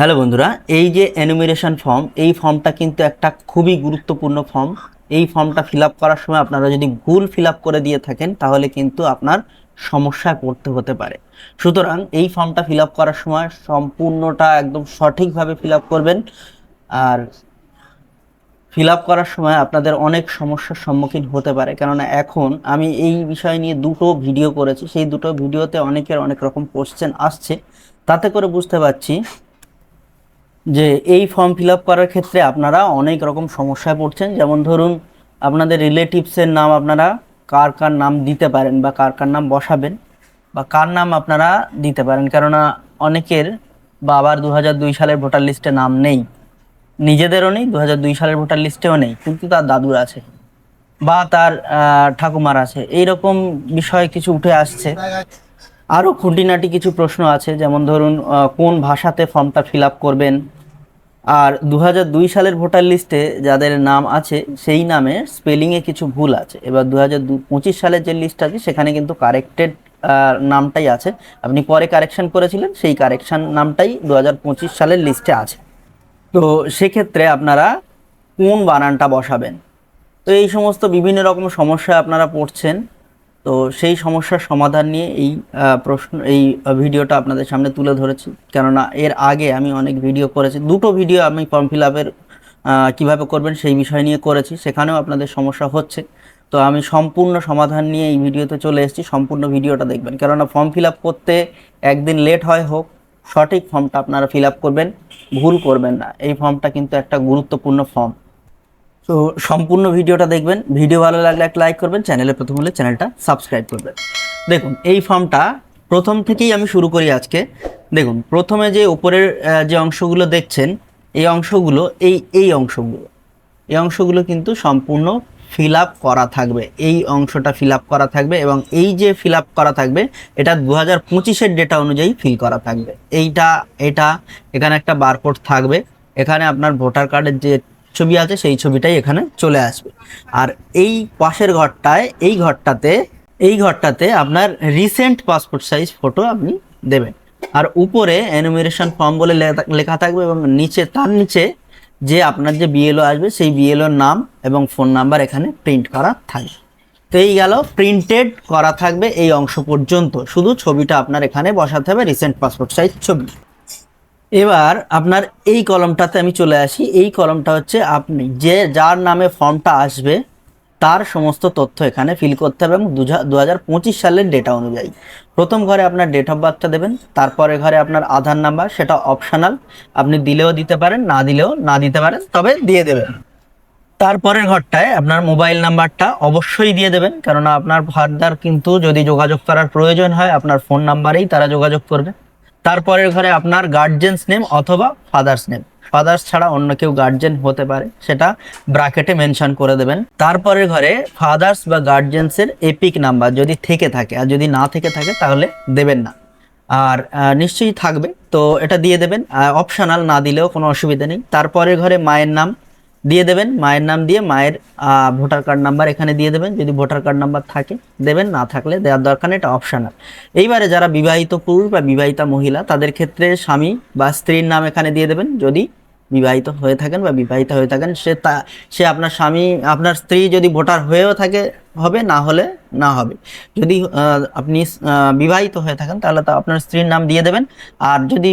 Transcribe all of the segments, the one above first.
Hello বন্ধুরা, এই যে এনুমিরেশন ফর্ম এই ফর্মটা কিন্তু একটা খুবই গুরুত্বপূর্ণ ফর্ম এই ফর্মটা ফিল করার সময় আপনারা যদি ভুল ফিল করে দিয়ে থাকেন, তাহলে কিন্তু আপনার সমস্যায় পড়তে হতে পারে। সুতরাং এই ফর্মটা ফিল করার সময় সম্পূর্ণটা একদম সঠিকভাবে ফিল করবেন। আর ফিল করার সময় আপনাদের অনেক সমস্যার সম্মুখীন হতে পারে। কেননা এখন আমি এই বিষয় নিয়ে দুটো ভিডিও করেছি। সেই দুটো ভিডিওতে অনেকের অনেক রকম কোশ্চেন আসছে। তাতে করে বুঝতে পারছি যে এই ফর্ম ফিল আপ করার ক্ষেত্রে আপনারা অনেক রকম সমস্যায় পড়ছেন। যেমন ধরুন, আপনাদের রিলেটিভসের নাম আপনারা কার কার নাম দিতে পারেন বা কার কার নাম বসাবেন বা কার নাম আপনারা দিতে পারেন। কেননা অনেকের বাবার দু দুই সালের ভোটার লিস্টে নাম নেই। নিজেদেরও নেই দু দুই সালের ভোটার লিস্টেও নেই, কিন্তু তার দাদুর আছে বা তার ঠাকুমার আছে। এই রকম বিষয় কিছু উঠে আসছে। আরও খুঁটিনাটি কিছু প্রশ্ন আছে, যেমন ধরুন কোন ভাষাতে ফর্মটা ফিল আপ করবেন? আর দু সালের ভোটার লিস্টে যাদের নাম আছে, সেই নামে স্পেলিংয়ে কিছু ভুল আছে। এবার দু হাজার পঁচিশ সালের যে লিস্ট আছে, সেখানে কিন্তু কারেক্টেড নামটাই আছে। আপনি পরে কারেকশন করেছিলেন, সেই কারেকশান নামটাই দু হাজার পঁচিশ সালের লিস্টে আছে। তো সেক্ষেত্রে আপনারা কোন বানানটা বসাবেন? তো এই সমস্ত বিভিন্ন রকম সমস্যা আপনারা পড়ছেন। তো সেই সমস্যার সমাধান নিয়ে এই প্রশ্ন, এই ভিডিওটা আপনাদের সামনে তুলে ধরেছি। কেননা এর আগে আমি অনেক ভিডিও করেছি। দুটো ভিডিও আমি ফর্ম ফিল আপের কীভাবে করবেন সেই বিষয় নিয়ে করেছি। সেখানেও আপনাদের সমস্যা হচ্ছে। তো আমি সম্পূর্ণ সমাধান নিয়ে এই ভিডিওতে চলে এসেছি। সম্পূর্ণ ভিডিওটা দেখবেন। কেননা ফর্ম ফিল আপ করতে একদিন লেট হয় হোক, সঠিক ফর্মটা আপনারা ফিল আপ করবেন। ভুল করবেন না। এই ফর্মটা কিন্তু একটা গুরুত্বপূর্ণ ফর্ম। তো সম্পূর্ণ ভিডিওটা দেখবেন। ভিডিও ভালো লাগলে একটা লাইক করবেন চ্যানেলে প্রথম হলে চ্যানেলটা সাবস্ক্রাইব করবেন। দেখুন, এই ফর্মটা প্রথম থেকেই আমি শুরু করি আজকে। দেখুন, প্রথমে যে উপরের যে অংশগুলো দেখছেন, এই অংশগুলো, এই এই অংশগুলো এই অংশগুলো কিন্তু সম্পূর্ণ ফিল আপ করা থাকবে। এই অংশটা ফিল আপ করা থাকবে এবং এই যে ফিল আপ করা থাকবে, এটা দু হাজার পঁচিশের ডেটা অনুযায়ী ফিল করা থাকবে। এইটা, এটা, এখানে একটা বারকোড থাকবে। এখানে আপনার ভোটার কার্ডের যে ছবি আছে, সেই ছবিটাই এখানে চলে আসবে। আর এই পাশের ঘরটায়, এই ঘরটাতে এই ঘরটাতে আপনার রিসেন্ট পাসপোর্ট সাইজ ফটো আপনি দেবেন। আর উপরে এনুমিরেশন ফর্ম বলে লেখা থাকবে এবং নিচে, তার নিচে যে আপনার যে বিএলও আসবে, সেই বিএলওর নাম এবং ফোন নাম্বার এখানে প্রিন্ট করা থাকবে। তো এই গেল প্রিন্টেড করা থাকবে এই অংশ পর্যন্ত। শুধু ছবিটা আপনার এখানে বসাতে হবে রিসেন্ট পাসপোর্ট সাইজ ছবি। এবার আপনার এই কলমটাতে আমি চলে আসি। এই কলমটা হচ্ছে আপনি যে যার নামে ফর্মটা আসবে, তার সমস্ত তথ্য এখানে ফিল করতে হবে এবং দু হাজার পঁচিশ সালের ডেটা অনুযায়ী। প্রথম ঘরে আপনার ডেট অফ বার্থটা দেবেন, তারপরে ঘরে আপনার আধার নাম্বার সেটা অপশনাল আপনি দিলেও দিতে পারেন, না দিলেও না দিতে পারেন, তবে দিয়ে দেবেন। তারপরের ঘরটায় আপনার মোবাইল নাম্বারটা অবশ্যই দিয়ে দেবেন, কেননা আপনার ফার্দার কিন্তু যদি যোগাযোগ করার প্রয়োজন হয়, আপনার ফোন নাম্বারেই তারা যোগাযোগ করবে। তারপরের ঘরে আপনার গার্জেন্স নেম অথবা ফাদার্স নেম ফাদার্স ছাড়া অন্য কেউ গার্জেন হতে পারে, সেটা ব্রাকেটে মেনশন করে দেবেন। তারপরের ঘরে ফাদার্স বা গার্জেন্সের এপিক নাম্বার যদি থেকে থাকে, আর যদি না থেকে থাকে তাহলে দেবেন না। আর নিশ্চয়ই থাকবে, তো এটা দিয়ে দেবেন। অপশনাল না দিলেও কোনো অসুবিধা নেই। তারপরের ঘরে মায়ের নাম দিয়ে দেবেন, মায়ের নাম দিয়ে মায়ের ভোটার কার্ড নাম্বার এখানে দিয়ে দেবেন, যদি ভোটার কার্ড নাম্বার থাকে, দেবেন, না থাকলে দেওয়ার দরকার এটা অপশনাল। এইবারে যারা বিবাহিত পুরুষ বা বিবাহিতা মহিলা, তাদের ক্ষেত্রে স্বামী বা স্ত্রীর নাম এখানে দিয়ে দেবেন, যদি বিবাহিত হয়ে থাকেন বা বিবাহিতা হয়ে থাকেন, সে তা, সে আপনার স্বামী, আপনার স্ত্রী যদি ভোটার হয়েও থাকে, হবে, না হলে না হবে। যদি আপনি বিবাহিত হয়ে থাকেন, তাহলে তো আপনার স্ত্রীর নাম দিয়ে দেবেন। আর যদি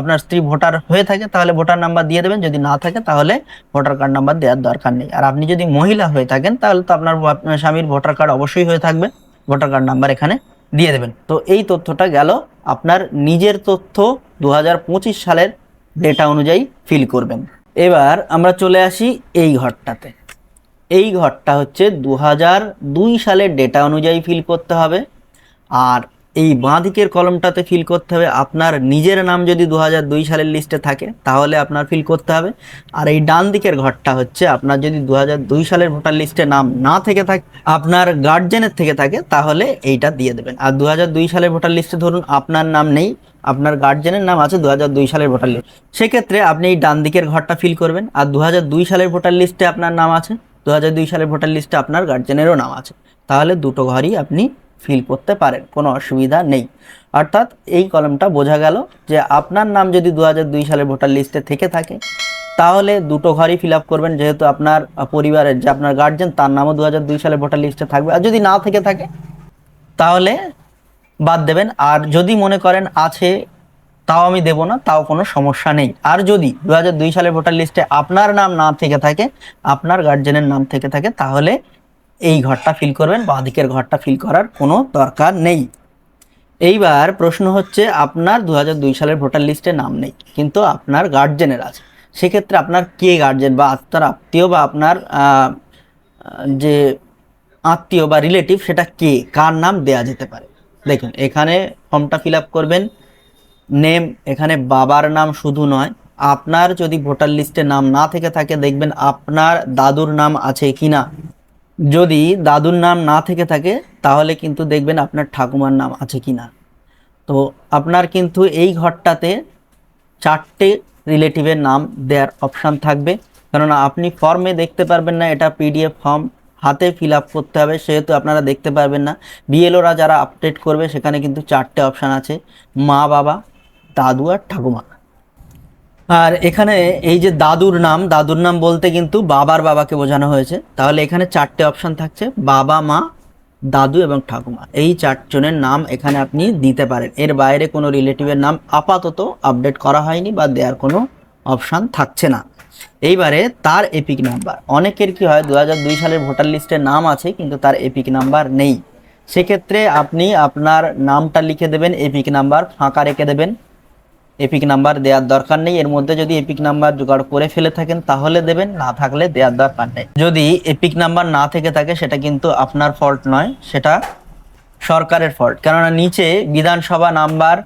আপনার স্ত্রী ভোটার হয়ে থাকে, তাহলে ভোটার নাম্বার দিয়ে দেবেন। যদি না থাকে, তাহলে ভোটার কার্ড নাম্বার দেওয়ার দরকার নেই। আর আপনি যদি মহিলা হয়ে থাকেন, তাহলে তো আপনার স্বামীর ভোটার কার্ড অবশ্যই হয়ে থাকবে। ভোটার কার্ড নাম্বার এখানে দিয়ে দেবেন। তো এই তথ্যটা গেল আপনার নিজের তথ্য দু হাজার পঁচিশ সালের ডেটা অনুযায়ী ফিল করবেন। এবার আমরা চলে আসি এই ঘরটাতে। এই ঘরটা হচ্ছে দু সালের ডেটা অনুযায়ী ফিল করতে হবে। আর এই বাঁ দিকের কলমটাতে ফিল করতে হবে। আপনার নিজের নাম যদি দু সালের লিস্টে থাকে, তাহলে আপনার ফিল করতে হবে। আর এই ডান দিকের ঘরটা হচ্ছে, আপনার যদি দু সালের ভোটার লিস্টে নাম না থেকে থাকে, আপনার গার্জেনের থেকে থাকে, তাহলে এইটা দিয়ে দেবেন। আর দু সালের ভোটার লিস্টে ধরুন, আপনার নাম নেই, আপনার গার্জেনের নাম আছে দু সালের ভোটার লিস্ট সেক্ষেত্রে আপনি এই ডান দিকের ঘরটা ফিল করবেন, আর দু সালের ভোটার লিস্টে আপনার নাম আছে দু সালের ভোটার লিস্টে আপনার গার্জেনেরও নাম আছে। তাহলে দুটো ঘরই আপনি ফিল করতে পারেন, কোনো অসুবিধা নেই। অর্থাৎ এই কলমটা বোঝা গেল যে আপনার নাম যদি দু সালের ভোটার লিস্টে থেকে থাকে, তাহলে দুটো ঘরই ফিল আপ করবেন, যেহেতু আপনার পরিবারের যে আপনার গার্জেন তার নামও দু সালের ভোটার লিস্টে থাকবে। আর যদি না থেকে থাকে, তাহলে বাদ দেবেন। আর যদি মনে করেন আছে, তাও আমি দেব না, তাও কোনো সমস্যা নেই। আর যদি দু সালের ভোটার লিস্টে আপনার নাম না থেকে থাকে, আপনার গার্জেনের নাম থেকে থাকে, তাহলে এই ঘরটা ফিল করবেন, বা দিকের ঘরটা ফিল করার কোনো দরকার নেই। এইবার প্রশ্ন হচ্ছে, আপনার দু সালের ভোটার লিস্টে নাম নেই, কিন্তু আপনার গার্জেনের আছে। সেক্ষেত্রে আপনার কে গার্জেন বা আপনার আত্মীয় বা আপনার যে আত্মীয় বা রিলেটিভ সেটা কে? কার নাম দেয়া যেতে পারে? দেখুন, এখানে ফর্মটা ফিল আপ করবেন। নেম, এখানে বাবার নাম শুধু নয়, আপনার যদি ভোটার লিস্টে নাম না থেকে থাকে, দেখবেন আপনার দাদুর নাম আছে কিনা? যদি দাদুর নাম না থেকে থাকে, তাহলে কিন্তু দেখবেন আপনার ঠাকুমার নাম আছে কি না। তো আপনার কিন্তু এই ঘরটাতে চারটে রিলেটিভের নাম দেওয়ার অপশান থাকবে। কেননা আপনি ফর্মে দেখতে পারবেন না, এটা পিডিএফ ফর্ম হাতে ফিল আপ করতে হবে, সেহেতু আপনারা দেখতে পারবেন না। বিএলওরা যারা আপডেট করবে, সেখানে কিন্তু চারটে অপশান আছে, মা, বাবা, দাদু আর ঠাকুমা। আর এখানে এই যে দাদুর নাম দাদুর নাম বলতে কিন্তু বাবার বাবাকে বোঝানো হয়েছে। তাহলে এখানে চারটে অপশন থাকছে, বাবা, মা, দাদু এবং ঠাকুমা। এই চারজনের নাম এখানে আপনি দিতে পারেন। এর বাইরে কোনো রিলেটিভের নাম আপাতত আপডেট করা হয়নি বা দেওয়ার কোনো অপশান থাকছে না। এইবারে তার এপিক নাম্বার অনেকের কি হয় দু সালের ভোটার লিস্টে নাম আছে, কিন্তু তার এপিক নাম্বার নেই। সেক্ষেত্রে আপনি আপনার নামটা লিখে দেবেন এপিক নাম্বার ফাঁকা রেখে দেবেন। এপিক নাম্বার দেওয়ার দরকার নেই। এর মধ্যে যদি এপিক নাম্বার জোগাড় করে ফেলে থাকেন, তাহলে দেবেন, না থাকলে দেওয়ার দরকার নেই। যদি এপিক নাম্বার না থেকে থাকে, সেটা কিন্তু আপনার ফল্ট নয়, সেটা সরকারের ফল্ট কেননা নিচে বিধানসভা নাম্বার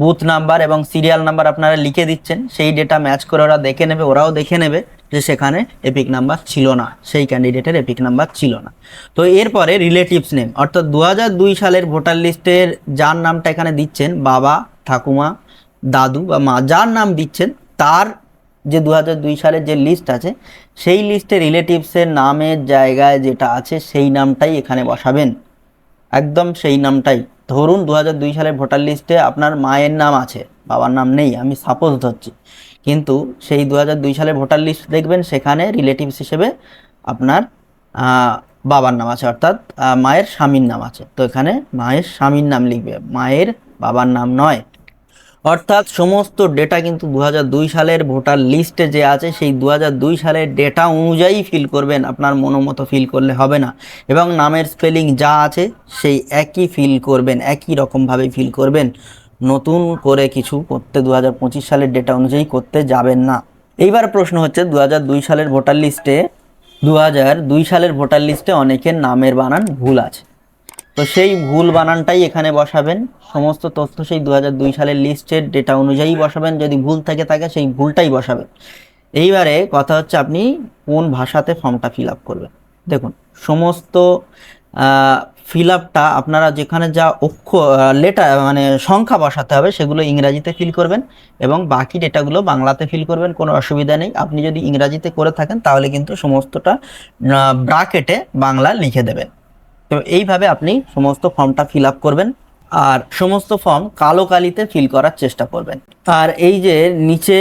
বুথ নাম্বার এবং সিরিয়াল নাম্বার আপনারা লিখে দিচ্ছেন, সেই ডেটা ম্যাচ করে ওরা দেখে নেবে, ওরাও দেখে নেবে যে সেখানে এপিক নাম্বার ছিল না, সেই ক্যান্ডিডেটের এপিক নাম্বার ছিল না। তো এরপরে রিলেটিভস নেম অর্থাৎ দু সালের ভোটার লিস্টের যার নামটা এখানে দিচ্ছেন, বাবা, ঠাকুমা দাদু বা মা যার নাম দিচ্ছেন, তার যে দু সালের যে লিস্ট আছে, সেই লিস্টে রিলেটিভসের নামের জায়গায় যেটা আছে, সেই নামটাই এখানে বসাবেন। একদম সেই নামটাই। ধরুন দু সালের ভোটার লিস্টে আপনার মায়ের নাম আছে, বাবার নাম নেই, আমি সাপোজ ধরছি। কিন্তু সেই দু সালের ভোটার লিস্ট দেখবেন, সেখানে রিলেটিভস হিসেবে আপনার বাবার নাম আছে, অর্থাৎ মায়ের স্বামীর নাম আছে। তো এখানে মায়ের স্বামীর নাম লিখবে, মায়ের বাবার নাম নয়। অর্থাৎ সমস্ত ডেটা কিন্তু দু হাজার দুই সালের ভোটার লিস্টে যে আছে, সেই দু হাজার দুই সালের ডেটা অনুযায়ী ফিল করবেন। আপনার মনোমতো ফিল করলে হবে না। এবং নামের স্পেলিং যা আছে, সেই একই ফিল করবেন, একই রকমভাবে ফিল করবেন। নতুন করে কিছু করতে দু হাজার পঁচিশ সালের ডেটা অনুযায়ী করতে যাবেন না। এইবার প্রশ্ন হচ্ছে দু হাজার দুই সালের ভোটার লিস্টে দু হাজার দুই সালের ভোটার লিস্টে অনেকের নামের বানান ভুল আছে। তো সেই ভুল বানানটাই এখানে বসাবেন। সমস্ত তথ্য সেই দু সালের লিস্টের ডেটা অনুযায়ী বসাবেন। যদি ভুল থেকে থাকে, সেই ভুলটাই বসাবেন। এইবারে কথা হচ্ছে আপনি কোন ভাষাতে ফর্মটা ফিল আপ করবেন। দেখুন, সমস্ত ফিল আপটা আপনারা যেখানে যা অক্ষর লেটার মানে সংখ্যা বসাতে হবে, সেগুলো ইংরাজিতে ফিল করবেন এবং বাকি ডেটাগুলো বাংলাতে ফিল করবেন, কোনো অসুবিধা নেই। আপনি যদি ইংরাজিতে করে থাকেন, তাহলে কিন্তু সমস্তটা ব্রাকেটে বাংলা লিখে দেবেন। তো এইভাবে আপনি সমস্ত ফর্মটা ফিল আপ করবেন আর সমস্ত ফর্ম কালো কালিতে ফিল করার চেষ্টা করবেন। আর এই যে নিচে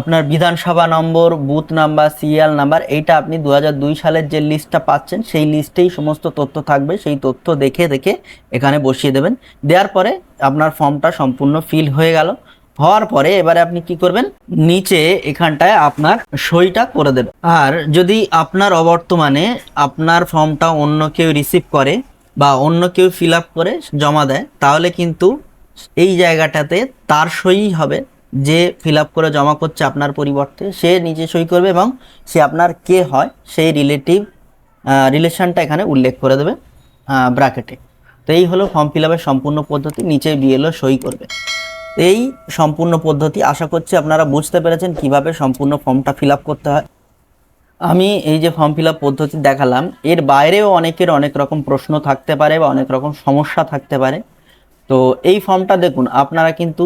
আপনার বিধানসভা নম্বর, বুথ নাম্বার সিরিয়াল নাম্বার, এইটা আপনি দু দুই সালের যে লিস্টটা পাচ্ছেন, সেই লিস্টেই সমস্ত তথ্য থাকবে, সেই তথ্য দেখে দেখে এখানে বসিয়ে দেবেন। দেওয়ার পরে আপনার ফর্মটা সম্পূর্ণ ফিল হয়ে গেল। হওয়ার পরে এবারে আপনি কি করবেন? নিচে এখানটায় আপনার সইটা করে দেবেন। আর যদি আপনার অবর্তমানে আপনার ফর্মটা অন্য কেউ রিসিভ করে বা অন্য কেউ ফিল আপ করে জমা দেয়, তাহলে কিন্তু এই জায়গাটাতে তার সই হবে। যে ফিল আপ করে জমা করছে আপনার পরিবর্তে, সে নিজে সই করবে এবং সে আপনার কে হয়, সেই রিলেটিভ রিলেশনটা এখানে উল্লেখ করে দেবে ব্র্যাকেটে তো এই হলো ফর্ম ফিল আপের সম্পূর্ণ পদ্ধতি, নিচে বিএলও সই করবে। এই সম্পূর্ণ পদ্ধতি আশা করছি আপনারা বুঝতে পেরেছেন কীভাবে সম্পূর্ণ ফর্মটা ফিল করতে হয়। আমি এই যে ফর্ম ফিল পদ্ধতি দেখালাম, এর বাইরেও অনেকের অনেক রকম প্রশ্ন থাকতে পারে বা অনেক রকম সমস্যা থাকতে পারে। তো এই ফর্মটা দেখুন, আপনারা কিন্তু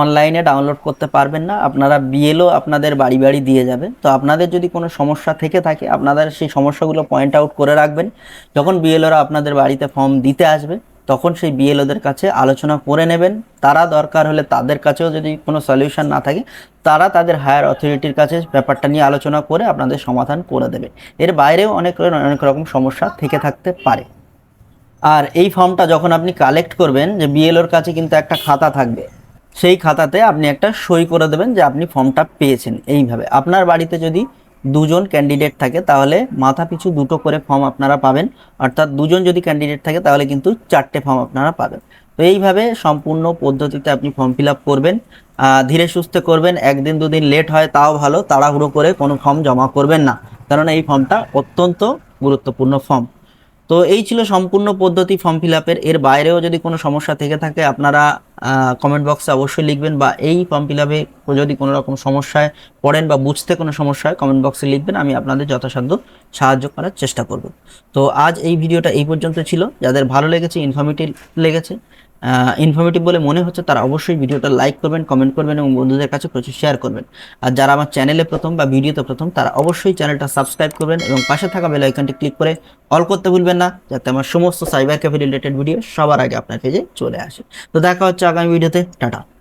অনলাইনে ডাউনলোড করতে পারবেন না, আপনারা বিএলও আপনাদের বাড়ি বাড়ি দিয়ে যাবে। তো আপনাদের যদি কোনো সমস্যা থেকে থাকে, আপনাদের সেই সমস্যাগুলো পয়েন্ট আউট করে রাখবেন। যখন বিএলওরা আপনাদের বাড়িতে ফর্ম দিতে আসবে তখন সেই বিএলওদের কাছে আলোচনা করে নেবেন। তারা দরকার হলে তাদের কাছেও যদি কোনো সলিউশন না থাকে, তারা তাদের হায়ার অথরিটির কাছে ব্যাপারটা নিয়ে আলোচনা করে আপনাদের সমাধান করে দেবে। এর বাইরেও অনেক অনেক রকম সমস্যা থেকে থাকতে পারে। আর এই ফর্মটা যখন আপনি কালেক্ট করবেন যে বিএলওর কাছে কিন্তু একটা খাতা থাকবে, সেই খাতাতে আপনি একটা সই করে দেবেন যে আপনি ফর্মটা পেয়েছেন এইভাবে। আপনার বাড়িতে যদি দুজন ক্যান্ডিডেট থাকে, তাহলে মাথা পিছু দুটো করে ফর্ম আপনারা পাবেন। অর্থাৎ দুজন যদি ক্যান্ডিডেট থাকে, তাহলে কিন্তু চারটে ফর্ম আপনারা পাবেন। তো এইভাবে সম্পূর্ণ পদ্ধতিতে আপনি ফর্ম ফিল করবেন ধীরে সুস্থে করবেন, একদিন দুদিন লেট হয় তাও ভালো, তাড়াহুড়ো করে কোনো ফর্ম জমা করবেন না। কারণ এই ফর্মটা অত্যন্ত গুরুত্বপূর্ণ ফর্ম তো এই ছিল সম্পূর্ণ পদ্ধতি ফর্ম ফিল আপের এর। বাইরেও যদি কোনো সমস্যা থেকে থাকে, আপনারা কমেন্ট বক্সে অবশ্যই লিখবেন বা এই ফর্ম ফিল আপে যদি কোনো রকম সমস্যায় পড়েন বা বুঝতে কোনো সমস্যায় কমেন্ট বক্সে লিখবেন। আমি আপনাদের যথাসাধ্য সাহায্য করার চেষ্টা করব। তো আজ এই ভিডিওটা এই পর্যন্ত ছিল। যাদের ভালো লেগেছে ইনফর্মেটিভ লেগেছে ইনফরমেটিভ বলে মনে হচ্ছে তারা অবশ্যই ভিডিওটা লাইক করবেন কমেন্ট করবেন এবং বন্ধুদের কাছে প্রচুর শেয়ার করবেন। আর যারা আমার চ্যানেলে প্রথম বা ভিডিওতে প্রথম, তারা অবশ্যই চ্যানেলটা সাবস্ক্রাইব করবেন এবং পাশে থাকা বেল আইকনটি ক্লিক করে অল করতে ভুলবেন না, যাতে আমার সমস্ত সাইবার ক্যাফে রিলেটেড ভিডিও সবার আগে আপনার পেজে চলে আসে। তো দেখা হচ্ছে আগামী ভিডিওতে টাটা।